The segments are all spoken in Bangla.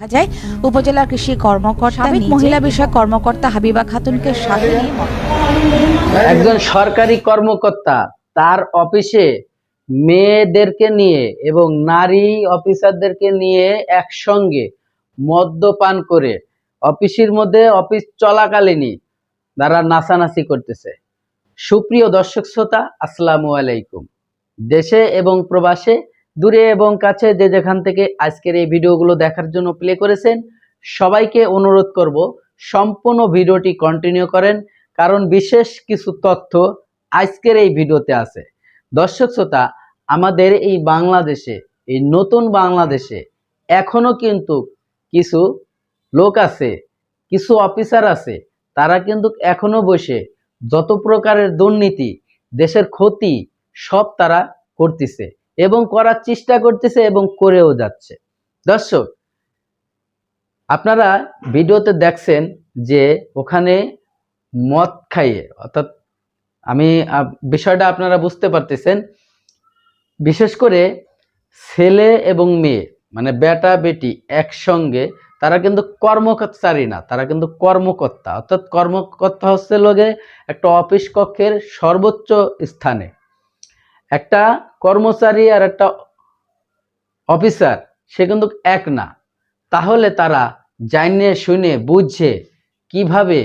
দেখা যায় উপজেলা কৃষি কর্মকর্তা মহিলা বিষয়ক কর্মকর্তা হাবিবা খাতুনকে সাথে একজন সরকারি কর্মকর্তা তার অফিসে মেয়েদেরকে নিয়ে এবং নারী অফিসারদেরকে নিয়ে একসঙ্গে মদ্যপান করে অফিসের মধ্যে অফিস চলাকালীনই তারা নাচানাচি করতেছে। সুপ্রিয় দর্শক শ্রোতা আসসালামু আলাইকুম। দেশে এবং প্রবাসে দূরে এবং কাছে যে যেখান থেকে আজকের এই ভিডিওগুলো দেখার জন্য প্লে করেছেন, সবাইকে অনুরোধ করব সম্পূর্ণ ভিডিওটি কন্টিনিউ করেন, কারণ বিশেষ কিছু তথ্য আজকের এই ভিডিওতে আছে। দর্শক শ্রোতা, আমাদের এই বাংলাদেশে, এই নতুন বাংলাদেশে এখনও কিন্তু কিছু লোক আছে, কিছু অফিসার আছে, তারা কিন্তু এখনও বসে যত প্রকারের দুর্নীতি, দেশের ক্ষতি সব তারা করতেছে। এবং করার চেষ্টা করতেছে এবং করেও যাচ্ছে। দর্শক, আপনারা ভিডিওতে দেখছেন যে ওখানে মদ খাইয়ে, অর্থাৎ আমি বিষয়টা আপনারা বুঝতে পারতেছেন, বিশেষ করে ছেলে এবং মেয়ে মানে বেটা, বেটি একসঙ্গে, তারা কিন্তু কর্মচারী না, তারা কিন্তু কর্মকর্তা। অর্থাৎ কর্মকর্তা হচ্ছে লোকে একটা অফিস কক্ষের সর্বোচ্চ স্থানে। একটা কর্মচারী আর একটা অফিসার, সে কিন্তু এক না। তাহলে তারা জানিয়ে শুনে বুঝে কীভাবে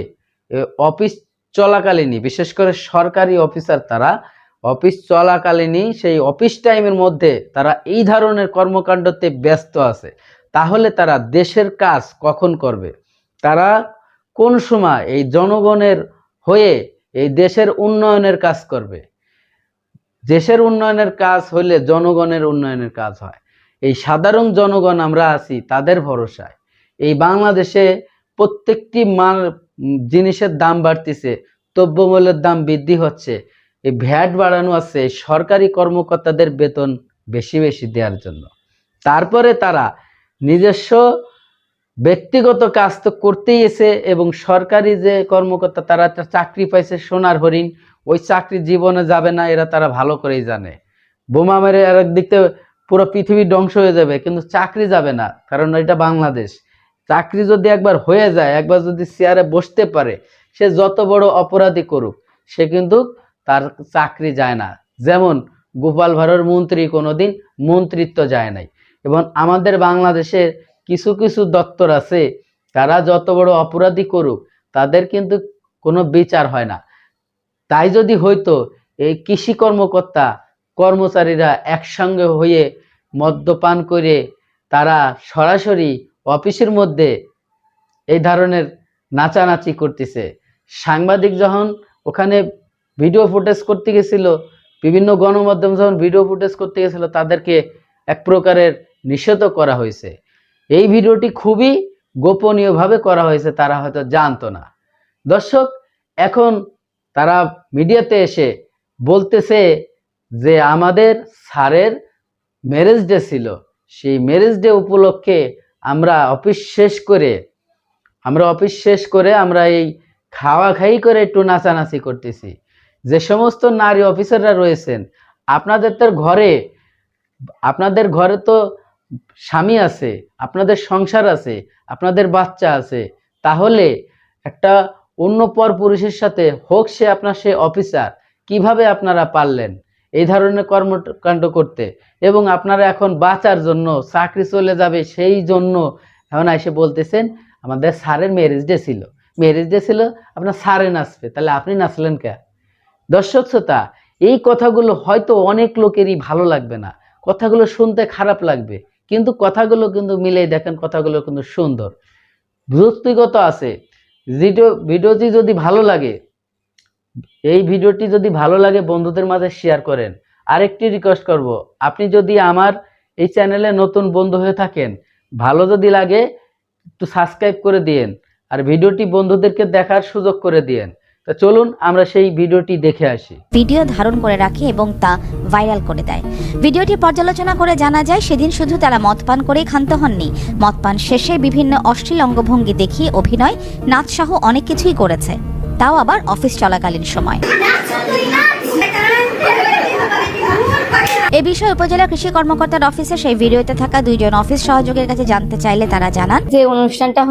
অফিস চলাকালীনই, বিশেষ করে সরকারি অফিসার তারা, অফিস চলাকালীনই সেই অফিস টাইমের মধ্যে তারা এই ধরনের কর্মকাণ্ডতে ব্যস্ত আছে। তাহলে তারা দেশের কাজ কখন করবে? তারা কোন সময় এই জনগণের হয়ে এই দেশের উন্নয়নের কাজ করবে? দেশের উন্নয়নের কাজ হলে জনগণের উন্নয়নের কাজ হয়। এই সাধারণ জনগণ আমরা আছি, তাদের ভরসায়। এই বাংলাদেশে প্রত্যেকটি মাল জিনিসের দাম বাড়তিছে, দ্রব্যমূল্যের দাম বৃদ্ধি হচ্ছে। এই ভ্যাট বাড়ানো আছে, সরকারি কর্মকর্তাদের বেতন বেশি বেশি দেওয়ার জন্য। তারপরে তারা নিজস্ব ব্যক্তিগত কাজ তো করতেই এসে এবং সরকারি যে কর্মকর্তা, তারা চাকরি পাইছে সোনার হরিণ। ওই চাকরি জীবনে যাবে না, এরা তারা ভালো করেই জানে। বোমা মেরে আর থেকে পুরো পৃথিবী ধ্বংস হয়ে যাবে, কিন্তু চাকরি যাবে না, কারণ এটা বাংলাদেশ। চাকরি যদি একবার হয়ে যায়, একবার যদি চেয়ারে বসতে পারে, সে যত বড় অপরাধী করুক, সে কিন্তু তার চাকরি যায় না। যেমন গোপাল ভাঁড়ের মন্ত্রী কোনোদিন মন্ত্রিত্ব যায় নাই। এবং আমাদের বাংলাদেশের কিছু কিছু দপ্তর আছে, তারা যত বড় অপরাধী করুক, তাদের কিন্তু কোনো বিচার হয় না। তাই যদি হইতো এই কৃষি কর্মকর্তা কর্মচারীরা একসঙ্গে হয়ে মদ্যপান করে তারা সরাসরি অফিসের মধ্যে এই ধরনের নাচানাচি করতেছে। সাংবাদিক যখন ওখানে ভিডিও ফুটেজ করতে গেছিল, বিভিন্ন গণমাধ্যম যখন ভিডিও ফুটেজ করতে গেছিল, তাদেরকে এক প্রকারের নিষেধ করা হয়েছে। এই ভিডিওটি খুবই গোপনীয়ভাবে করা হয়েছে, তারা হয়তো জানতো না। দর্শক, এখন তারা মিডিয়াতে এসে বলতেছে যে আমাদের স্যারের ম্যারেজ ডে ছিল। সেই ম্যারেজ ডে উপলক্ষে আমরা অফিস শেষ করে, আমরা অফিস শেষ করে আমরা এই খাওয়া খাই করে একটু নাচানাচি করতেছি। যে সমস্ত নারী অফিসাররা রয়েছেন, আপনাদের তো ঘরে, আপনাদের ঘরে তো স্বামী আছে, আপনাদের সংসার আছে, আপনাদের বাচ্চা আছে, তাহলে একটা অন্য পর পুরুষের সাথে হোক সে আপনার সে অফিসার, কীভাবে আপনারা পারলেন? এই ধরনের কর্মকাণ্ড করতে। এবং আপনারা এখন বাঁচার জন্য, চাকরি চলে যাবে সেই জন্য, এখন এসে বলতেছেন, আমাদের স্যারের ম্যারেজ ডে ছিল। ম্যারেজ ডে ছিল, আপনার স্যারে নাচবে। তাহলে আপনি নাচলেন কে? দর্শক শ্রোতা, এই কথাগুলো হয়তো অনেক লোকেরই ভালো লাগবে না। কথাগুলো শুনতে খারাপ লাগবে। কিন্তু কথাগুলো কিন্তু মিলেই দেখেন, কথাগুলো কিন্তু সুন্দর। যুক্তিগত আছে। ভিডিও ভিডিওটি যদি ভালো লাগে, এই ভিডিওটি যদি ভালো লাগে, বন্ধুদের মাঝে শেয়ার করেন। আরেকটি রিকোয়েস্ট করব, আপনি যদি আমার এই চ্যানেলে নতুন বন্ধু হয়ে থাকেন, ভালো যদি লাগে, একটু সাবস্ক্রাইব করে দিয়েন, আর ভিডিওটি বন্ধুদেরকে দেখার সুযোগ করে দিয়েন। তা চলুন আমরা সেই ভিডিওটি দেখে আসি। ভিডিও ধারণ করে রাখে এবং তা ভাইরাল করে দেয়। ভিডিওটি পর্যালোচনা করে জানা যায় সেদিন শুধু তারা মদ পান করেই ক্ষান্ত হননি। মদ পান শেষে বিভিন্ন অশ্লীল অঙ্গভঙ্গি দেখিয়ে অভিনয় নাচ সহ অনেক কিছুই করেছে। তাও আবার অফিস চলাকালীন সময়। এ বিষয়ে উপজেলা কৃষি কর্মকর্তার অফিসে সেই ভিডিওতে থাকা দুইজন অফিস সহযোগীর কাছে জানতে চাইলে তারা জানান। যে অনুষ্ঠানটা